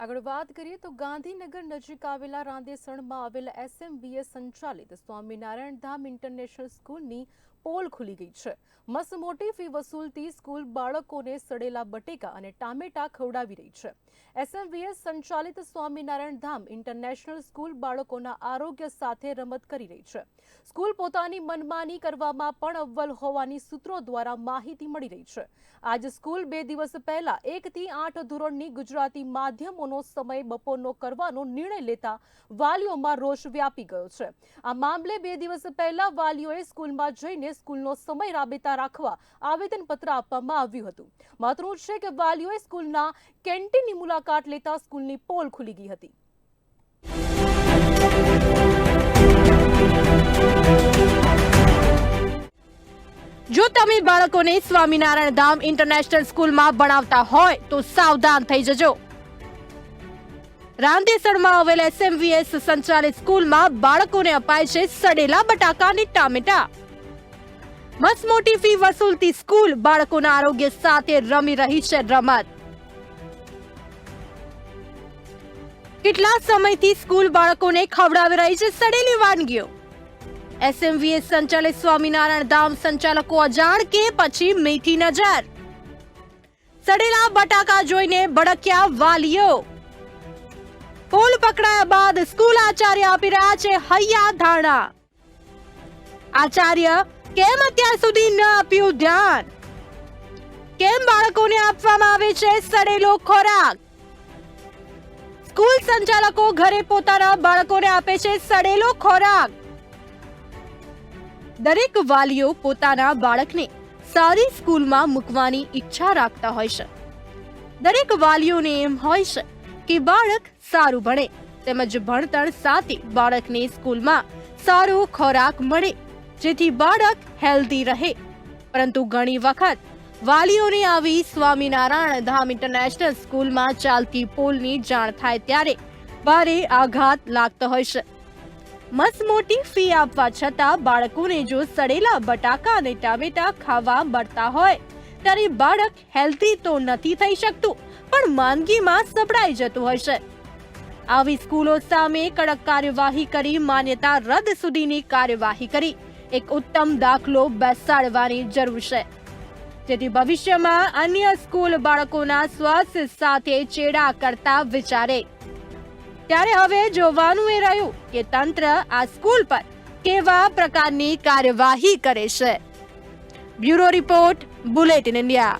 આગળ વાત કરીએ તો ગાંધીનગર નજીક આવેલા રાંદેસણમાં આવેલ એસએમબીએ સંચાલિત સ્વામિનારાયણ ધામ ઇન્ટરનેશનલ સ્કૂલની પોલ ખુલી ગઈ છે. મસ્ત મોટી ફી વસૂલતી સ્કૂલ બાળકોને સડેલા બટેકા અને ટામેટા ખવડાવી રહી છે. એસએમવીએસ સંચાલિત સ્વામિનારાયણ ધામ ઇન્ટરનેશનલ સ્કૂલ બાળકોના આરોગ્ય સાથે રમત કરી રહી છે. સ્કૂલ પોતાની મનમાની કરવામાં પણ અવ્વલ હોવાની સૂત્રો દ્વારા માહિતી મળી રહી છે. આજ સ્કૂલ બે દિવસ પહેલા એકથી આઠ ધોરણની ગુજરાતી માધ્યમોનો સમય બપોરનો કરવાનો નિર્ણય લેતા વાલીઓમાં રોષ વ્યાપી ગયો છે. આ મામલે બે દિવસ પહેલા વાલીઓએ સ્કૂલમાં જઈને સ્કૂલનો સમય રાબેતા રાખવા આવેદનપત્ર આપવામાં આવ્યું હતું. મહત્વનું છે કે વાલીઓએ સ્કૂલના કેન્ટીનની મુલાકાત લેતા સ્કૂલની પોલ ખુલી ગઈ હતી. જો તમે બાળકોને સ્વામિનારાયણ ધામ ઇન્ટરનેશનલ સ્કૂલમાં ભણાવતા હોય તો સાવધાન થઈ જજો. રાંદેસરમાં આવેલ એસએમવીએસ સંચાલિત સ્કૂલમાં બાળકોને અપાય છે સડેલા બટાકા અને ટામેટા. મસ્ત મોટી ફી વસૂલતી સ્કૂલ બાળકોના આરોગ્ય સાથે રમી રહી છે રમત. કેટલા સમયથી સ્કૂલ બાળકોને ખવડાવી રહી છે સડેલી વાનગીઓ. એસએમવીએસ સંચાલિત સ્વામિનારાયણ ધામ સંચાલકો અજાણ કે પછી મીઠી નજર. સડેલા બટાકા જોઈને ભડક્યા વાલીઓ. પોલ પકડાયા બાદ સ્કૂલ આચાર્ય આપી રહ્યા છે હૈયા ધારણા આચાર્ય, કેમ અત્યાર સુધી ન આપ્યું ધ્યાન? કેમ બાળકોને આપવામાં આવે છે સડેલો ખોરાક? સ્કૂલ સંચાલકો ઘરે પોતાના બાળકોને આપે છે સડેલો ખોરાક. દરેક વાલીઓ પોતાના બાળકને સારી સ્કૂલમાં મૂકવાની ઈચ્છા રાખતા હોય છે. દરેક વાલીઓને એમ હોય છે કે બાળક સારું ભણે તેમજ ભણતર સાથે બાળકને સ્કૂલમાં સારો ખોરાક મળે. જેથી બાળક હેલ્ધી રહે. પરંતુ ઘણી વખત વાલીઓને આવી સ્વામિનારાયણ ધામ ઇન્ટરનેશનલ સ્કૂલમાં ચાલતી પોલની જાણ થાય ત્યારે ભારે આઘાત લાગતો હોય છે. મસમોટી મોટી ફી આપવા છતાં બાળકોને જો સડેલા બટાકા અને ટામેટા ખાવા મળતા હોય, ત્યારે બાળક હેલ્ધી તો નથી થઈ શકતું, પણ માંદગીમાં સપડાઈ જતું હોય છે. આવી સ્કૂલો સામે કડક કાર્યવાહી કરી, માન્યતા રદ સુધીની કાર્યવાહી કરી. એક ઉત્તમ દાખલો બેસાડવાની જરૂર છે. જેથી ભવિષ્યમાં અન્ય સ્કૂલ બાળકોના સ્વાસ્થ્ય સાથે ચેડા કરતા વિચારે. ત્યારે હવે જોવાનું એ રહ્યું કે તંત્ર આ સ્કૂલ પર કેવા પ્રકારની કાર્યવાહી કરે છે. Bureau report, bulletin India.